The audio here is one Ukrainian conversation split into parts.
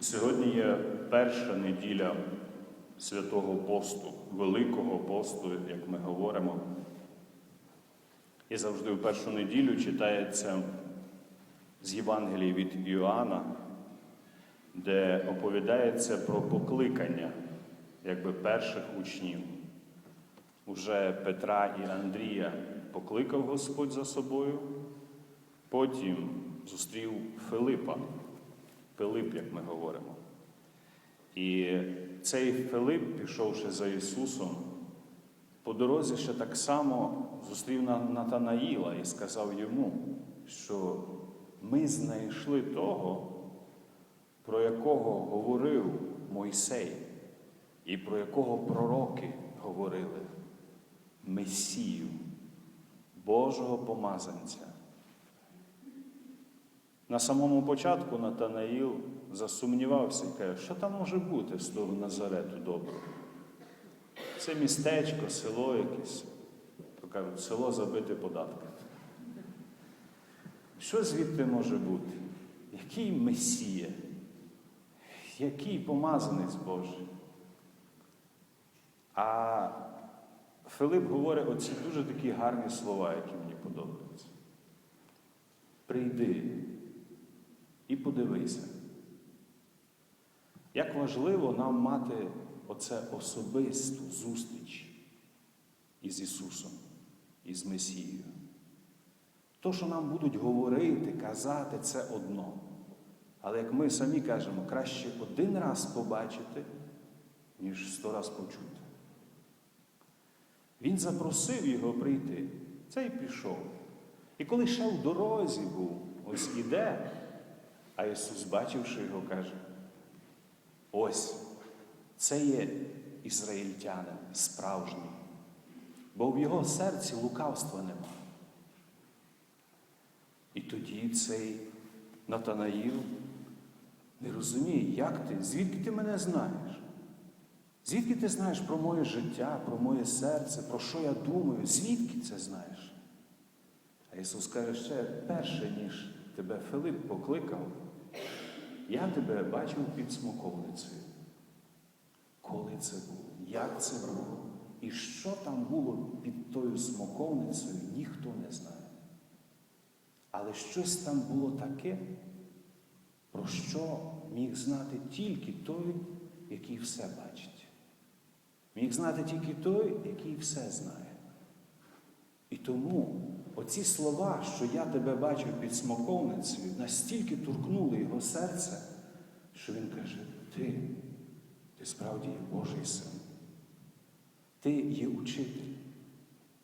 Сьогодні є перша неділя святого посту, Великого посту, як ми говоримо. І завжди в першу неділю читається з Євангелії від Іоанна, де оповідається про покликання якби перших учнів. Уже Петра і Андрія покликав Господь за собою, потім зустрів Филипа, Пилип, як ми говоримо. І цей Филип, пішовши за Ісусом, по дорозі ще так само зустрів На- Натанаїла і сказав йому, що ми знайшли того, про якого говорив Мойсей, і про якого пророки говорили Месію, Божого помазанця. На самому початку Натанаїл засумнівався і каже, що там може бути з того Назарету доброго? Це містечко, село якесь, то кажуть, село забите податками. Що звідти може бути? Який Месія? Який помазанець Божий? А Филип говорить оці дуже такі гарні слова, які мені подобаються. Прийди і подивися. Як важливо нам мати оце особисту зустріч із Ісусом, із Месією. То, що нам будуть говорити, казати, це одно. Але як ми самі кажемо, краще один раз побачити, ніж сто раз почути. Він запросив його прийти. Цей пішов. І коли ще в дорозі був, ось іде, а Ісус, бачивши його, каже: ось це є ізраїльтянин справжній, бо в його серці лукавства нема. І тоді цей Натанаїл не розуміє, як ти, звідки ти мене знаєш? Звідки ти знаєш про моє життя, про моє серце, про що я думаю? Звідки це знаєш? А Ісус каже, ще перше, ніж тебе Филип покликав, я тебе бачив під смоковницею. Коли це було? Як це було? І що там було під тою смоковницею, ніхто не знає. Але щось там було таке, про що міг знати тільки той, який все бачить. Міг знати тільки той, який все знає. І тому оці слова, що я тебе бачив під смоковницею, настільки торкнули його серце, що він каже: Ти, ти справді є Божий син. Ти є учитель.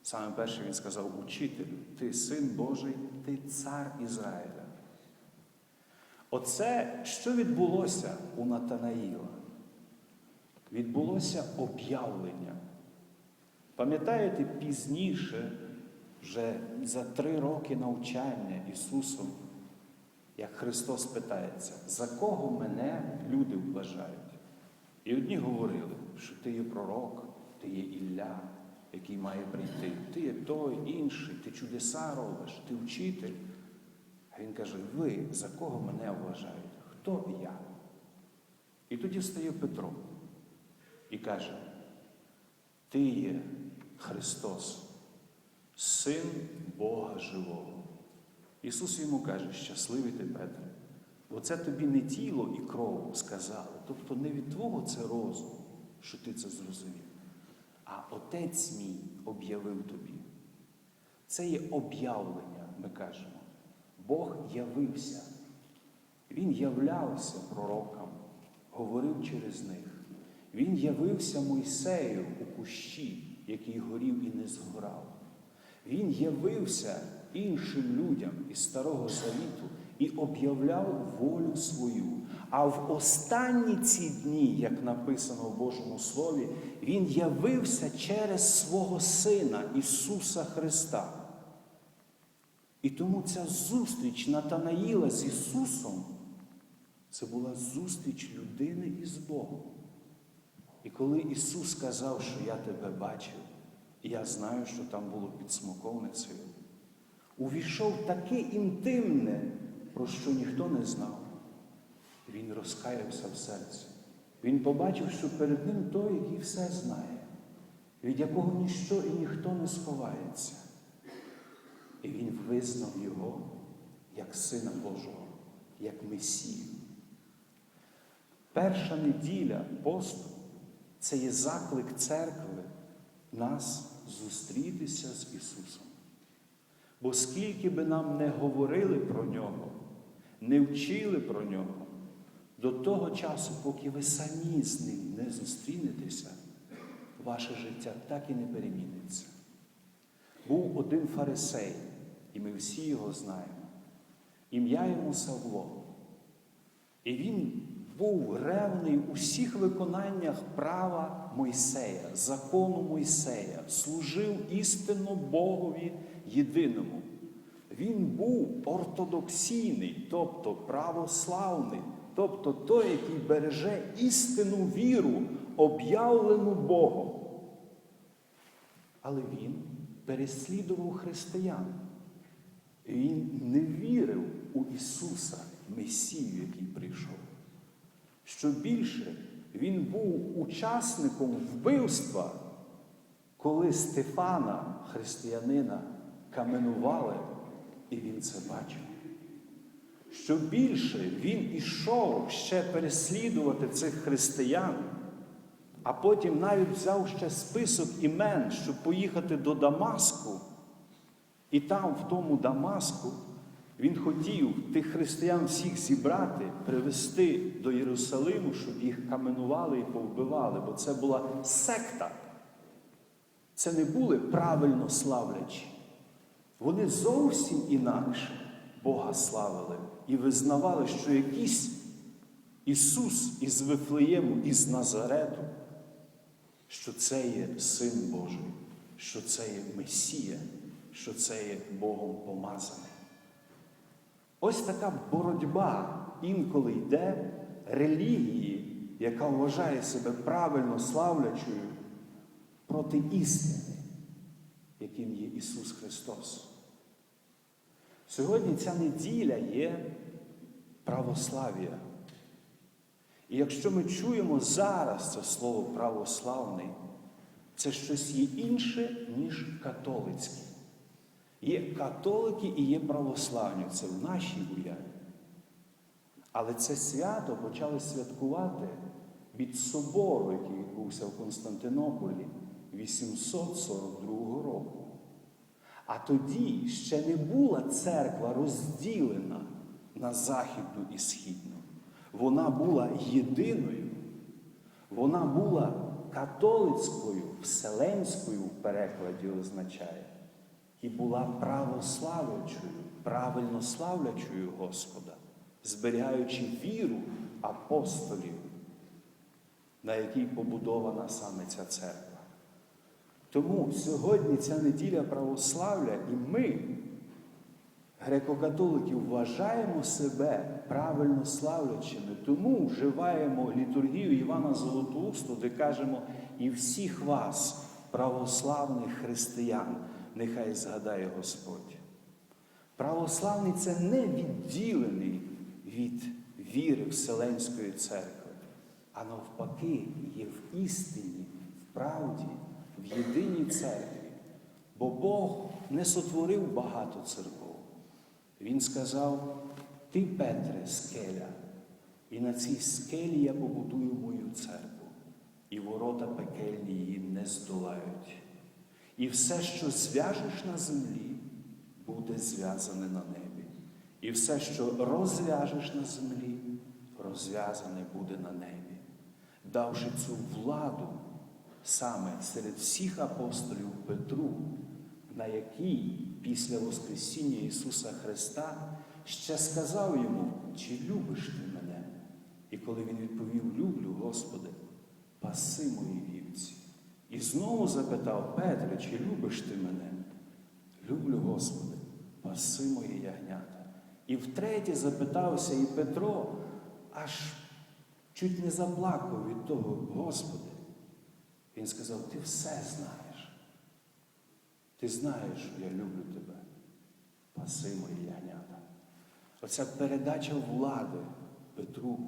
Саме перше він сказав учителю, ти син Божий, ти цар Ізраїля. Оце, що відбулося у Натанаїла? Відбулося об'явлення. Пам'ятаєте, пізніше, вже за три роки навчання Ісусом, як Христос питається, за кого мене люди вважають? І одні говорили, що ти є пророк, ти є Ілля, який має прийти, ти є той, інший, ти чудеса робиш, ти вчитель. А він каже: ви за кого мене вважають? Хто я? І тоді встає Петро і каже: Ти є Христос, Син Бога Живого. Ісус йому каже, щасливий ти, Петре, бо це тобі не тіло і кров сказали, тобто не від твого це розум, що ти це зрозумів, а Отець мій об'явив тобі. Це є об'явлення, ми кажемо. Бог явився. Він являвся пророкам, говорив через них. Він явився Мойсею у кущі, який горів і не згорав. Він явився іншим людям із Старого Завіту і об'являв волю свою. А в останні ці дні, як написано в Божому Слові, Він явився через свого Сина Ісуса Христа. І тому ця зустріч Натанаїла з Ісусом це була зустріч людини із Богом. І коли Ісус сказав, що я тебе бачив, я знаю, що там було під смоковницею, увійшов таке інтимне, про що ніхто не знав. він розкаявся в серці. Він побачив, що перед ним той, який все знає, від якого ніщо і ніхто не сховається. І він визнав його як Сина Божого, як Месію. Перша неділя посту це є заклик церкви нас зустрітися з Ісусом. Бо скільки би нам не говорили про Нього, не вчили про Нього, до того часу, поки ви самі з Ним не зустрінетеся, ваше життя так і не переміниться. Був один фарисей, і ми всі його знаємо. Ім'я йому Савло. І він був ревний у всіх виконаннях права Мойсея, закону Мойсея, служив істинно Богові єдиному. Він був ортодоксійний, тобто православний, тобто той, який береже істинну віру, об'явлену Богом. Але він переслідував християн. Він не вірив у Ісуса, Месію, який прийшов. Що більше, він був учасником вбивства, коли Стефана, християнина, каменували, і він це бачив. Що більше він ішов ще переслідувати цих християн, а потім навіть взяв ще список імен, щоб поїхати до Дамаску. І там, в тому Дамаску, він хотів тих християн всіх зібрати, привезти до Єрусалиму, щоб їх каменували і повбивали, бо це була секта. Це не були правильно славлячі. Вони зовсім інакше Бога славили і визнавали, що якийсь Ісус із Вифлеєму, із Назарету, що це є Син Божий, що це є Месія, що це є Богом помазаний. Ось така боротьба інколи йде релігії, яка вважає себе правильно славлячою проти істини, яким є Ісус Христос. Сьогодні ця неділя є православ'я. І якщо ми чуємо зараз це слово православний, це щось є інше, ніж католицьке. Є католики і є православні, це в нашій уяві. Але це свято почали святкувати від собору, який відбувся в Константинополі 842 року. А тоді ще не була церква розділена на західну і східну. Вона була єдиною, вона була католицькою, вселенською в перекладі означає, і була православлячою, правильно славлячою Господа, зберігаючи віру апостолів, на якій побудована саме ця церква. Тому сьогодні ця неділя православля, і ми, греко-католики, вважаємо себе правильно славлячими, тому вживаємо літургію Івана Золотоусту, де кажемо, і всіх вас, православних християн, нехай згадає Господь. Православний це не відділений від віри Вселенської церкви, а навпаки, є в істині, в правді в єдиній церкві, бо Бог не сотворив багато церков. Він сказав: Ти, Петре, скеля, і на цій скелі я побудую мою церкву, і ворота пекельні її не здолають. І все, що зв'яжеш на землі, буде зв'язане на небі. І все, що розв'яжеш на землі, розв'язане буде на небі, давши цю владу саме серед всіх апостолів Петру, на який після Воскресіння Ісуса Христа ще сказав йому, чи любиш ти мене? І коли він відповів, люблю, Господи, паси мої вівці. І знову запитав Петре, чи любиш ти мене? Люблю, Господи, паси мої ягнята. І втретє запитався і Петро, аж чуть не заплакав від того, Господи. Він сказав, ти все знаєш. Ти знаєш, я люблю тебе. Паси мої ягнята. Оця передача влади Петру,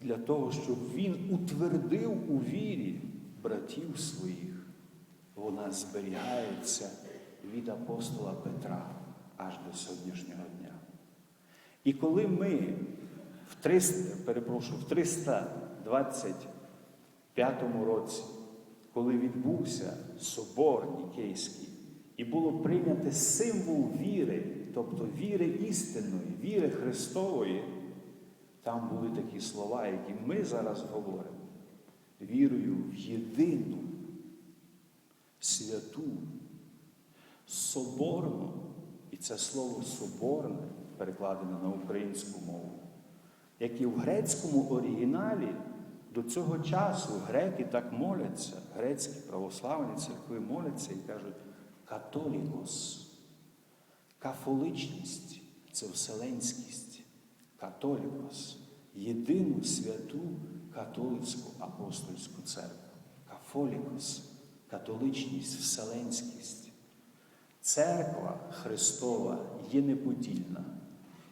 для того, щоб він утвердив у вірі братів своїх, вона зберігається від апостола Петра аж до сьогоднішнього дня. І коли ми в 300, перепрошую, в 325 році, коли відбувся собор Нікейський, і було прийнято символ віри, тобто віри істинної, віри Христової, там були такі слова, які ми зараз говоримо. Вірою в єдину, святу, соборну, і це слово соборне перекладене на українську мову, як і в грецькому оригіналі до цього часу греки так моляться, грецькі православні церкви моляться і кажуть католікос. Кафоличність це вселенськість, католікос, єдину святу католицьку апостольську церкву. Кафолікос, католичність, вселенськість. Церква Христова є неподільна.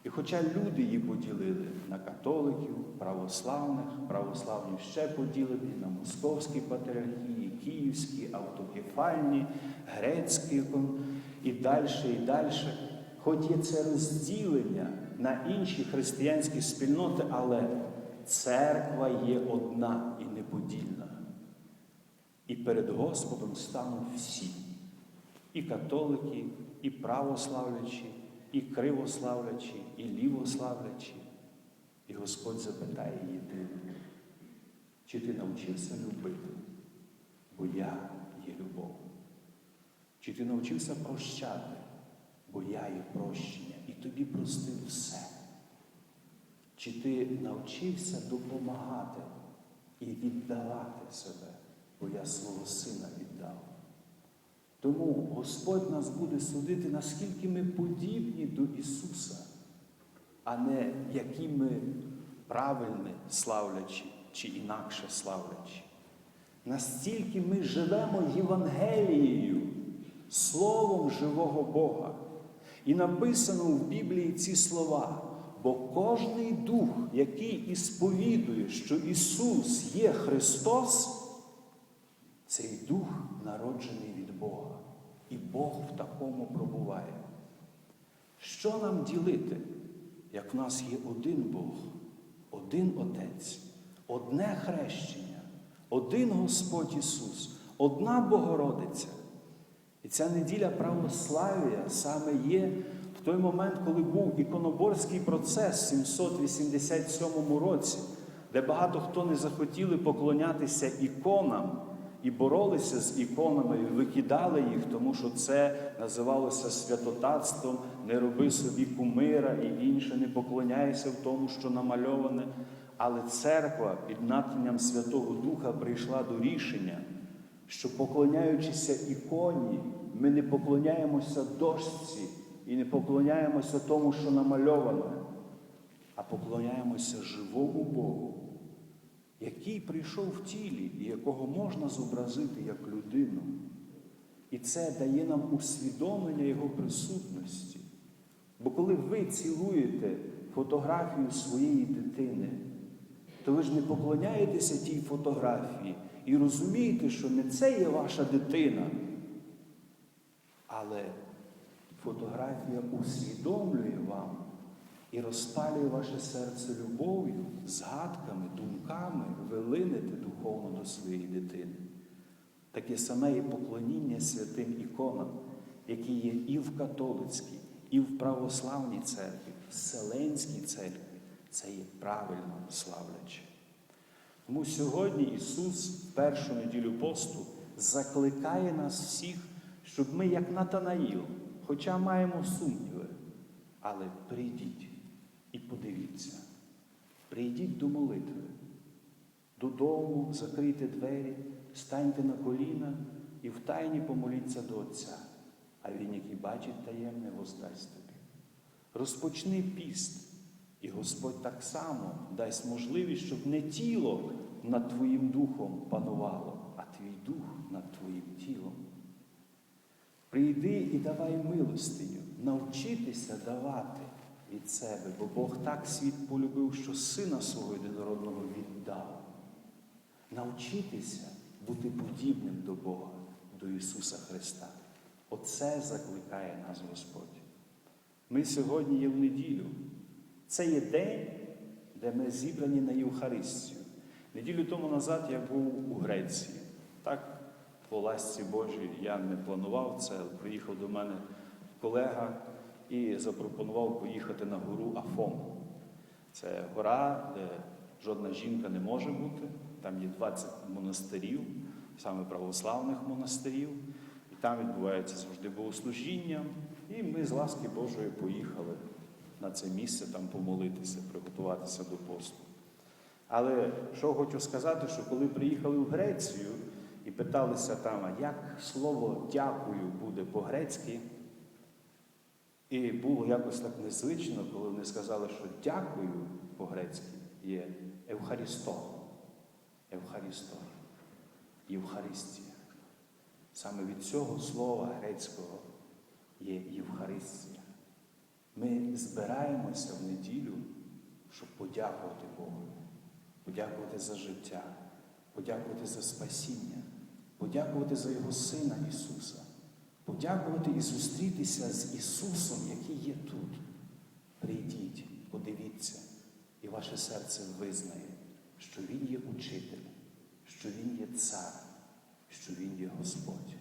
І хоча люди її поділили на католиків, православних, православні ще поділені на московські патріархії, київські, автокефальні, грецькі і далі, і далі. Хоч є це розділення на інші християнські спільноти, але церква є одна і неподільна. І перед Господом стануть всі. І католики, і православлячі, і кривославлячі, і лівославлячі. І Господь запитає ти, чи ти навчився любити, бо я є любов. Чи ти навчився прощати, бо я є прощення, і тобі простив все. Чи ти навчився допомагати і віддавати себе, бо я свого сина віддав. Тому Господь нас буде судити, наскільки ми подібні до Ісуса, а не які ми правильні славлячі чи інакше славлячі. Настільки ми живемо Євангелією, Словом живого Бога. І написано в Біблії ці слова. Бо кожний дух, який ісповідує, що Ісус є Христос, цей дух народжений від Бога. І Бог в такому пробуває. Що нам ділити, як в нас є один Бог, один Отець, одне хрещення, один Господь Ісус, одна Богородиця. І ця неділя православ'я саме є той момент, коли був іконоборський процес в 787 році, де багато хто не захотіли поклонятися іконам і боролися з іконами, і викидали їх, тому що це називалося святотатством, не роби собі кумира і інше, не поклоняйся в тому, що намальоване. Але церква під натхненням Святого Духа прийшла до рішення, що поклоняючися іконі, ми не поклоняємося дошці і не поклоняємося тому, що намальовано, а поклоняємося живому Богу, який прийшов в тілі і якого можна зобразити як людину. І це дає нам усвідомлення Його присутності. Бо коли ви цілуєте фотографію своєї дитини, то ви ж не поклоняєтеся тій фотографії і розумієте, що не це є ваша дитина, але фотографія усвідомлює вам і розпалює ваше серце любов'ю, згадками, думками, ви линете духовно до своєї дитини. Таке саме і поклоніння святим іконам, які є і в католицькій, і в православній церкві, в Вселенській церкві. Це є правильно славляче. Тому сьогодні Ісус в першу неділю посту закликає нас всіх, щоб ми, як Натанаїл, хоча маємо сумніви, але прийдіть і подивіться, прийдіть до молитви, додому, закрийте двері, станьте на коліна і втайні помоліться до Отця, а Він, який бачить таємне, воздасть тобі. Розпочни піст. І Господь так само дасть можливість, щоб не тіло над твоїм духом панувало, а твій дух над твоїм тілом. Прийди і давай милостиню, навчитися давати, від себе, бо Бог так світ полюбив, що сина свого єдинородного віддав. Навчитися бути подібним до Бога, до Ісуса Христа. Оце закликає нас Господь. Ми сьогодні є в неділю. Це є день, де ми зібрані на Євхаристію. Неділю тому назад я був у Греції. Так, по ласці Божій я не планував це. Приїхав до мене колега і запропонував поїхати на гору Афон. Це гора, де жодна жінка не може бути. Там є 20 монастирів, саме православних монастирів. І там відбувається завжди богослужіння. І ми з ласки Божої поїхали на це місце там помолитися, приготуватися до посту. Але що хочу сказати, що коли приїхали в Грецію і питалися там, як слово дякую буде по-грецьки, і було якось так незвично, коли вони сказали, що дякую по-грецьки є Евхарісто. Евхарісто. Євхаристія. Саме від цього слова грецького є Євхаристія. Ми збираємося в неділю, щоб подякувати Богу, подякувати за життя, подякувати за спасіння, подякувати за Його Сина Ісуса, подякувати і зустрітися з Ісусом, який є тут. Прийдіть, подивіться, і ваше серце визнає, що Він є учитель, що Він є цар, що Він є Господь.